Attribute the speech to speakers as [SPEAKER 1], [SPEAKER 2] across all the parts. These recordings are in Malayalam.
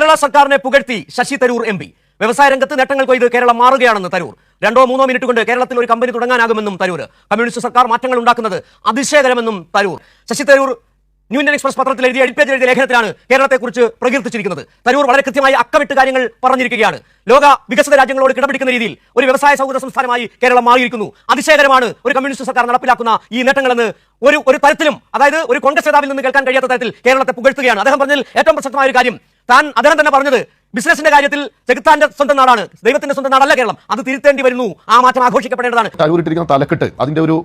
[SPEAKER 1] കേരള സർക്കാരിനെ പുകഴ്ത്തി ശശി തരൂർ എം പി. വ്യവസായ രംഗത്ത് നേട്ടങ്ങൾ കൊയ്ത് കേരളം മാറുകയാണെന്ന് തരൂർ. രണ്ടോ മൂന്നോ മിനിറ്റ് കൊണ്ട് കേരളത്തിൽ ഒരു കമ്പനി തുടങ്ങാനാകുമെന്നും തരൂർ. കമ്മ്യൂണിസ്റ്റ് സർക്കാർ മാറ്റങ്ങൾ ഉണ്ടാക്കുന്നത് അതിശയകരമെന്നും Tharoor. Shashi Tharoor New Indian Express പത്രത്തിൽ എഴുതിയ എഡിറ്റ് എഴുതിയ ലേഖനത്തിലാണ് കേരളത്തെക്കുറിച്ച് പ്രകീർത്തിച്ചിരിക്കുന്നത്. തരൂർ വളരെ കൃത്യമായി അക്കമിട്ട് കാര്യങ്ങൾ പറഞ്ഞിരിക്കുകയാണ്. ലോക വികസിത രാജ്യങ്ങളോട് കിടപിടിക്കുന്ന രീതിയിൽ ഒരു വ്യവസായ സൗഹൃദ സംസ്ഥാനമായി കേരളം മാറിയിരിക്കുന്നു. അതിശയകരമാണ് ഒരു കമ്മ്യൂണിസ്റ്റ് സർക്കാർ നടപ്പിലാക്കുന്ന ഈ നേട്ടങ്ങളെന്ന് ഒരു ഒരു തരത്തിലും അതായത് ഒരു കോൺഗ്രസ് നേതാവിൽ നിന്ന് കേൾക്കാൻ കഴിയാത്ത തരത്തിൽ കേരളത്തെ പുകഴ്ത്തുകയാണ്. അദ്ദേഹം പറഞ്ഞതിൽ ഏറ്റവും പ്രസക്തമായ ഒരു കാര്യം താൻ അദ്ദേഹം തന്നെ പറഞ്ഞത് ബിസിനസിന്റെ കാര്യത്തിൽ ചെകുത്താന്റെ സ്വന്തം നാടാണ്. ദൈവത്തിന്റെ സ്വന്തം നാടല്ല കേരളം. അത് തിരുത്തേണ്ടി വരുന്നു. ആ മാറ്റം ആഘോഷിക്കപ്പെടേണ്ടതാണ്.
[SPEAKER 2] തലക്കെട്ട് അതിന്റെ ഒരു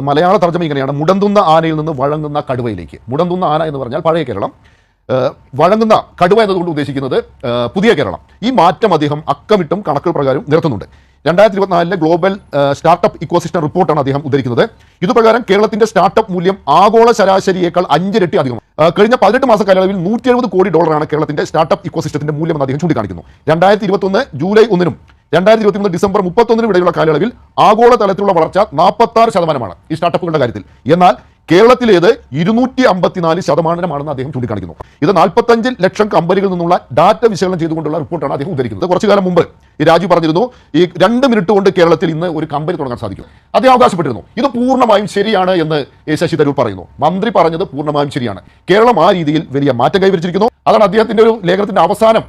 [SPEAKER 2] മലയാള തർജമ ഇങ്ങനെയാണ്. മുടന്തുന്ന ആനയിൽ നിന്ന് വഴങ്ങുന്ന കടുവയിലേക്ക്. മുടന്തുന്ന ആന എന്ന് പറഞ്ഞാൽ പഴയ കേരളം. വഴങ്ങുന്ന കടുവ എന്നതുകൊണ്ട് ഉദ്ദേശിക്കുന്നത് പുതിയ കേരളം. ഈ മാറ്റം അദ്ദേഹം അക്കമിട്ടും കണക്കുകൾ പ്രകാരം നിർത്തുന്നുണ്ട് രണ്ടായിരത്തി ഇരുപത്തിനാലിലെ ഗ്ലോബൽ സ്റ്റാർട്ടപ്പ് ഇക്കോസിസ്റ്റം റിപ്പോർട്ടാണ് അദ്ദേഹം ഉദ്ധരിക്കുന്നത്. ഇതുപ്രകാരം കേരളത്തിന്റെ സ്റ്റാർട്ടപ്പ് മൂല്യം ആഗോള ശരാശരിയേക്കാൾ അഞ്ചിരട്ടി അധികം കഴിഞ്ഞ പതിനെട്ട് മാസ കാലയളവിൽ നൂറ്റി എഴുപത് കോടി ഡോളറാണ് കേരളത്തിന്റെ സ്റ്റാർട്ടപ്പ് ഇക്കോസിസ്റ്റത്തിന്റെ മൂല്യമെന്ന് അദ്ദേഹം ചൂണ്ടിക്കാണിക്കുന്നു. രണ്ടായിരത്തി ഇരുപത്തൊന്ന് ജൂലൈ ഒന്നിനും രണ്ടായിരത്തി ഇരുപത്തി മൂന്ന് ഡിസംബർ മുപ്പത്തൊന്നിനും ഇടയിലുള്ള കാലയളവിൽ ആഗോള തലത്തിലുള്ള വളർച്ച നാൽപ്പത്തി ആറ് ശതമാനമാണ് ഈ സ്റ്റാർട്ടപ്പുകളുടെ കാര്യത്തിൽ. എന്നാൽ കേരളത്തിലേത് ഇരുന്നൂറ്റി അമ്പത്തിനാല് ശതമാനമാണെന്ന് അദ്ദേഹം ചൂണ്ടിക്കാണിക്കുന്നു. ഇത് നാൽപ്പത്തഞ്ച് ലക്ഷം കമ്പനികളിൽ നിന്നുള്ള ഡാറ്റ വിശകലനം ചെയ്തുകൊണ്ടുള്ള റിപ്പോർട്ടാണ് അദ്ദേഹം ഉദ്ധരിക്കുന്നത്. കുറച്ചു കാലം മുമ്പ് ഈ രാജു പറഞ്ഞിരുന്നു ഈ രണ്ട് മിനിറ്റ് കൊണ്ട് കേരളത്തിൽ ഇന്ന് ഒരു കമ്പനി തുടങ്ങാൻ സാധിക്കും. അദ്ദേഹം അവകാശപ്പെട്ടിരുന്നു. ഇത് പൂർണമായും ശരിയാണ് എന്ന് ശശി തരൂർ പറയുന്നു. മന്ത്രി പറഞ്ഞത് പൂർണമായും ശരിയാണ്. കേരളം ആ രീതിയിൽ വലിയ മാറ്റം കൈവരിച്ചിരിക്കുന്നു. അതാണ് അദ്ദേഹത്തിന്റെ ഒരു ലേഖനത്തിന്റെ അവസാനം.